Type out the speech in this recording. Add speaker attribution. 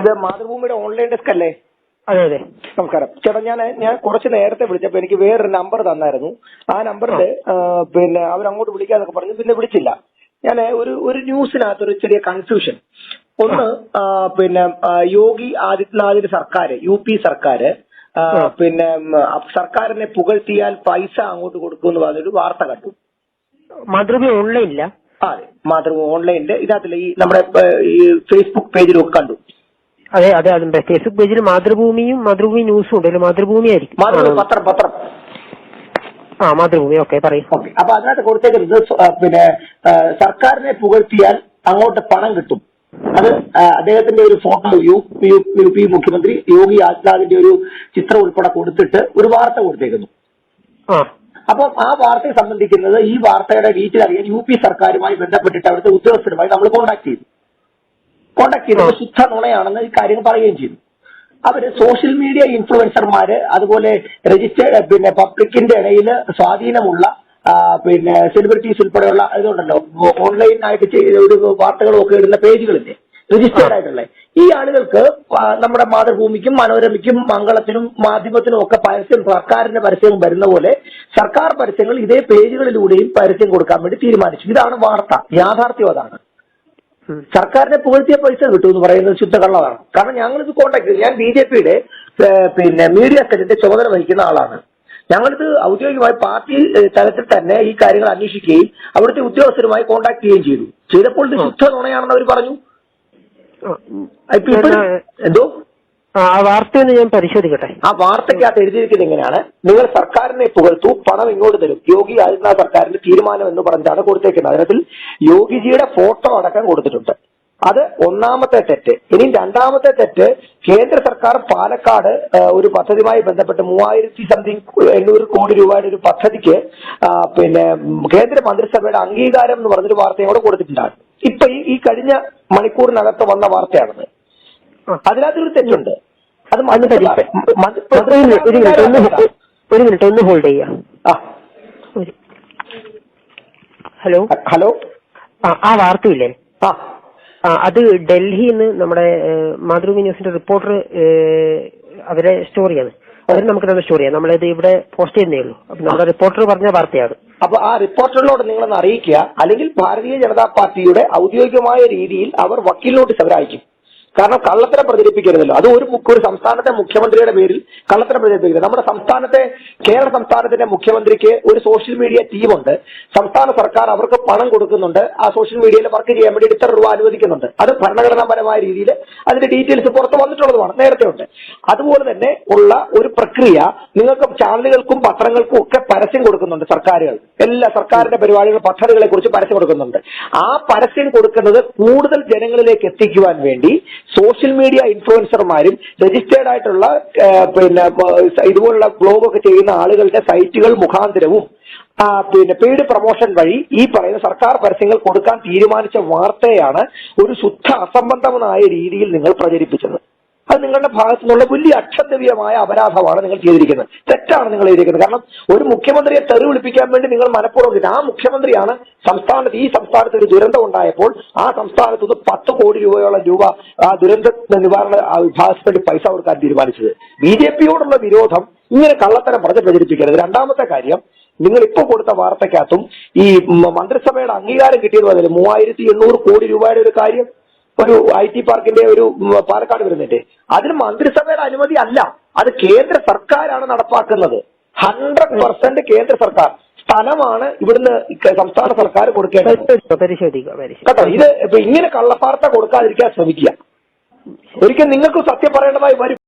Speaker 1: ഇത് മാതൃഭൂമിയുടെ online desk അല്ലേ?
Speaker 2: അതെ അതെ.
Speaker 1: നമസ്കാരം. ചേട്ടാ ഞാൻ ഞാൻ കുറച്ച് നേരത്തെ വിളിച്ചപ്പോ എനിക്ക് വേറൊരു നമ്പർ തന്നായിരുന്നു. ആ നമ്പറിൽ പിന്നെ അവർ അങ്ങോട്ട് വിളിക്കാന്നൊക്കെ പറഞ്ഞു പിന്നെ വിളിച്ചില്ല. ഞാൻ ഒരു ഒരു ന്യൂസിനകത്ത് ഒരു ചെറിയ കൺഫ്യൂഷൻ ഒന്ന് പിന്നെ യോഗി ആദിത്യനാഥിന്റെ സർക്കാർ യു പി സർക്കാർ പിന്നെ സർക്കാരിനെ പുകഴ്ത്തിയാൽ പൈസ അങ്ങോട്ട് കൊടുക്കുമെന്ന് പറഞ്ഞൊരു വാർത്ത കണ്ടു.
Speaker 2: മാതൃഭൂമി ഓൺലൈനില്ല
Speaker 1: അതെ. മാതൃഭൂമി ഓൺലൈനിന്റെ ഇതിനകത്തില്ല. ഈ നമ്മുടെ ഈ ഫേസ്ബുക്ക് പേജിലും ഒക്കെ കണ്ടു.
Speaker 2: അതെ അതെ അതുണ്ട് ഫേസ്ബുക്ക് പേജിൽ മാതൃഭൂമിയും മാതൃഭൂമി ന്യൂസും ഉണ്ട്. അതിൽ മാതൃഭൂമി ആയിരിക്കും.
Speaker 1: മാതൃഭൂമി പത്രം പത്രം.
Speaker 2: ആ മാതൃഭൂമി. ഓക്കെ പറയും.
Speaker 1: അപ്പൊ അതിനകത്ത് കൊടുത്തേക്കരുത് പിന്നെ സർക്കാരിനെ പുകഴ്ത്തിയാൽ അങ്ങോട്ട് പണം കിട്ടും. അത് അദ്ദേഹത്തിന്റെ ഒരു ഫോട്ടോ യു പി മുഖ്യമന്ത്രി യോഗി ആദിത്യനാഥിന്റെ ഒരു ചിത്രം ഉൾപ്പെടെ കൊടുത്തിട്ട് ഒരു വാർത്ത കൊടുത്തേക്കുന്നു.
Speaker 2: ആ.
Speaker 1: അപ്പം ആ വാർത്തയെ സംബന്ധിക്കുന്നത് ഈ വാർത്തയുടെ ഡീറ്റെയിൽ അറിയാൻ യു പി സർക്കാരുമായി ബന്ധപ്പെട്ടിട്ട് അവിടുത്തെ ഉദ്യോഗസ്ഥരുമായി നമ്മൾ കോൺടാക്ട് ചെയ്തു. ചെയ്തപ്പോൾ ശുദ്ധ നുണയാണെന്ന് ഈ കാര്യങ്ങൾ പറയുകയും ചെയ്തു. അവർ സോഷ്യൽ മീഡിയ ഇൻഫ്ലുവൻസർമാര് അതുപോലെ രജിസ്റ്റേർഡ് പിന്നെ പബ്ലിക്കിന്റെ ഇടയിൽ സ്വാധീനമുള്ള പിന്നെ സെലിബ്രിറ്റീസ് ഉൾപ്പെടെയുള്ള ഇതുണ്ടല്ലോ ഓൺലൈൻ ആയിട്ട് ചെയ്ത ഒരു വാർത്തകളും ഒക്കെ ഇടുന്ന പേജുകളില്ലേ രജിസ്റ്റേർഡ് ആയിട്ടുള്ള. ഈ ആളുകൾക്ക് നമ്മുടെ മാതൃഭൂമിക്കും മനോരമയ്ക്കും മംഗളത്തിനും മാധ്യമത്തിനും ഒക്കെ പരസ്യം സർക്കാരിന്റെ പരസ്യം വരുന്ന പോലെ സർക്കാർ പരസ്യങ്ങൾ ഇതേ പേജുകളിലൂടെയും പരസ്യം കൊടുക്കാൻ വേണ്ടി തീരുമാനിച്ചു. ഇതാണ് വാർത്ത യാഥാർത്ഥ്യം അതാണ്. സർക്കാരിനെ പുകഴ്ത്തിയ പൈസ കിട്ടും എന്ന് പറയുന്നത് ശുദ്ധ കള്ളതാണ് കാരണം ഞങ്ങൾ ഇത് കോണ്ടാക്ട് ഞാൻ ബി ജെ പിയുടെ പിന്നെ മീഡിയ സെല്ലിന്റെ ചുമതല വഹിക്കുന്ന ആളാണ്. ഞങ്ങളിത് ഔദ്യോഗികമായി പാർട്ടി തലത്തിൽ തന്നെ ഈ കാര്യങ്ങൾ അന്വേഷിക്കുകയും അവിടുത്തെ ഉദ്യോഗസ്ഥരുമായി കോണ്ടാക്ട് ചെയ്യുകയും ചെയ്തു. ചെയ്തപ്പോൾ ഇത് ശുദ്ധ നുണയാണെന്ന് അവർ പറഞ്ഞു. എന്തോ?
Speaker 2: ആ, വാർത്തയൊന്ന് ഞാൻ പരിശോധിക്കട്ടെ.
Speaker 1: ആ വാർത്തയ്ക്കകത്ത് എഴുതിയിരിക്കുന്നത് എങ്ങനെയാണ്? നിങ്ങൾ സർക്കാരിനെ പുകഴ്ത്തു പണം ഇങ്ങോട്ട് തരും. യോഗി ആദിത്യനാഥ് സർക്കാരിന്റെ തീരുമാനം എന്ന് പറഞ്ഞാണ് കൊടുത്തേക്കുന്നത്. അതിനകത്തിൽ യോഗിജിയുടെ ഫോട്ടോ അടക്കം കൊടുത്തിട്ടുണ്ട്. അത് ഒന്നാമത്തെ തെറ്റ്. ഇനി രണ്ടാമത്തെ തെറ്റ് കേന്ദ്ര സർക്കാർ പാലക്കാട് ഒരു പദ്ധതിയുമായി ബന്ധപ്പെട്ട് മൂവായിരത്തി സംതിങ് എണ്ണൂറ് കോടി രൂപയുടെ ഒരു പദ്ധതിക്ക് പിന്നെ കേന്ദ്ര മന്ത്രിസഭയുടെ അംഗീകാരം എന്ന് പറഞ്ഞൊരു വാർത്തയും കൂടെ കൊടുത്തിട്ടുണ്ടാണ് ഇപ്പൊ ഈ- കഴിഞ്ഞ മണിക്കൂറിനകത്ത് വന്ന വാർത്തയാണത്. അതിനകത്തൊരു തെറ്റുണ്ട്. അത്
Speaker 2: ഒരു മിനിറ്റ് ഒരു മിനിറ്റ് ഒന്ന് ഹോൾഡ് ചെയ്യാം. ഹലോ?
Speaker 1: ഹലോ?
Speaker 2: ആ ആ വാർത്തയില്ലേ? അത് നിന്ന് നമ്മുടെ മാതൃഭൂമി ന്യൂസിന്റെ റിപ്പോർട്ടർ അവരെ സ്റ്റോറിയാണ് അവർ നമുക്ക് തന്നെ സ്റ്റോറിയാണ് നമ്മളിത് ഇവിടെ പോസ്റ്റ് ചെയ്യുന്നേ ഉള്ളൂ. അപ്പൊ നമ്മുടെ റിപ്പോർട്ടർ പറഞ്ഞ വാർത്തയാണ്.
Speaker 1: അപ്പൊ ആ റിപ്പോർട്ടറിനോട് നിങ്ങളൊന്ന് അറിയിക്കുക. അല്ലെങ്കിൽ ഭാരതീയ ജനതാ പാർട്ടിയുടെ ഔദ്യോഗികമായ രീതിയിൽ അവർ വക്കീൽ നോട്ടീസ് അവർ അയക്കും കാരണം കള്ളത്തരം പ്രചരിപ്പിക്കരുതല്ലോ. അത് ഒരു ഒരു സംസ്ഥാനത്തെ മുഖ്യമന്ത്രിയുടെ പേരിൽ കള്ളത്തരം പ്രചരിപ്പിക്കരുത്. നമ്മുടെ സംസ്ഥാനത്തെ കേരള സംസ്ഥാനത്തിന്റെ മുഖ്യമന്ത്രിക്ക് ഒരു സോഷ്യൽ മീഡിയ ടീമുണ്ട്. സംസ്ഥാന സർക്കാർ അവർക്ക് പണം കൊടുക്കുന്നുണ്ട്. ആ സോഷ്യൽ മീഡിയയിൽ വർക്ക് ചെയ്യാൻ വേണ്ടി ഇത്ര രൂപ അനുവദിക്കുന്നുണ്ട്. അത് ഭരണഘടനാപരമായ രീതിയിൽ അതിന്റെ ഡീറ്റെയിൽസ് പുറത്ത് വന്നിട്ടുള്ളതുമാണ്. നേരത്തെ ഉണ്ട്. അതുപോലെ തന്നെ ഉള്ള ഒരു പ്രക്രിയ നിങ്ങൾക്ക് ചാനലുകൾക്കും പത്രങ്ങൾക്കും ഒക്കെ പരസ്യം കൊടുക്കുന്നുണ്ട് സർക്കാരുകൾ. എല്ലാ സർക്കാരിന്റെ പരിപാടികൾ പദ്ധതികളെ കുറിച്ച് പരസ്യം കൊടുക്കുന്നുണ്ട്. ആ പരസ്യം കൊടുക്കുന്നത് കൂടുതൽ ജനങ്ങളിലേക്ക് എത്തിക്കുവാൻ വേണ്ടി സോഷ്യൽ മീഡിയ ഇൻഫ്ലുവൻസർമാരും രജിസ്റ്റേർഡ് ആയിട്ടുള്ള പിന്നെ ഇതുപോലുള്ള ബ്ലോഗ് ഒക്കെ ചെയ്യുന്ന ആളുകളുടെ സൈറ്റുകൾ മുഖാന്തരവും പിന്നെ പെയ്ഡ് പ്രൊമോഷൻ വഴി ഈ പറയുന്ന സർക്കാർ പരസ്യങ്ങൾ കൊടുക്കാൻ തീരുമാനിച്ച വാർത്തയാണ് ഒരു ശുദ്ധ അസംബന്ധമായ രീതിയിൽ നിങ്ങൾ പ്രചരിപ്പിച്ചത്. അത് നിങ്ങളുടെ ഭാഗത്തു നിന്നുള്ള വലിയ അക്ഷന്തവ്യമായ അപരാധമാണ് നിങ്ങൾ ചെയ്തിരിക്കുന്നത്. തെറ്റാണ് നിങ്ങൾ എഴുതിയിരിക്കുന്നത്. കാരണം ഒരു മുഖ്യമന്ത്രിയെ തെറി വിളിപ്പിക്കാൻ വേണ്ടി നിങ്ങൾ മനഃപൂർവം. ആ മുഖ്യമന്ത്രിയാണ് സംസ്ഥാനത്ത് ഈ സംസ്ഥാനത്ത് ഒരു ദുരന്തം ഉണ്ടായപ്പോൾ ആ സംസ്ഥാനത്ത് പത്ത് കോടി രൂപയോളം രൂപ ആ ദുരന്ത നിവാരണ വിഭാഗത്തിന് വേണ്ടി പൈസ കൊടുക്കാൻ തീരുമാനിച്ചത്. ബി ജെ പിയോടുള്ള വിരോധം ഇങ്ങനെ കള്ളത്തരം പറഞ്ഞ് പ്രചരിപ്പിക്കരുത്. രണ്ടാമത്തെ കാര്യം നിങ്ങൾ ഇപ്പോൾ കൊടുത്ത വാർത്തക്കകത്തും ഈ മന്ത്രിസഭയുടെ അംഗീകാരം കിട്ടിയത് പോലെ മൂവായിരത്തി എണ്ണൂറ് കോടി രൂപയുടെ ഒരു കാര്യം ഒരു ഐ ടി പാർക്കിന്റെ ഒരു പാലക്കാട് വരുന്നുണ്ട് അതിന് മന്ത്രിസഭയുടെ അനുമതി അല്ല. അത് കേന്ദ്ര സർക്കാരാണ് നടപ്പാക്കുന്നത്. ഹൺഡ്രഡ് പെർസെന്റ് കേന്ദ്ര സർക്കാർ. സ്ഥലമാണ് ഇവിടുന്ന് സംസ്ഥാന സർക്കാർ കൊടുക്കേണ്ടത്. കേട്ടോ ഇത് ഇപ്പൊ ഇങ്ങനെ കള്ളപ്പാർത്ത കൊടുക്കാതിരിക്കാൻ ശ്രമിക്കുക. ഒരിക്കൽ നിങ്ങൾക്ക് സത്യം പറയേണ്ടതായി വരും.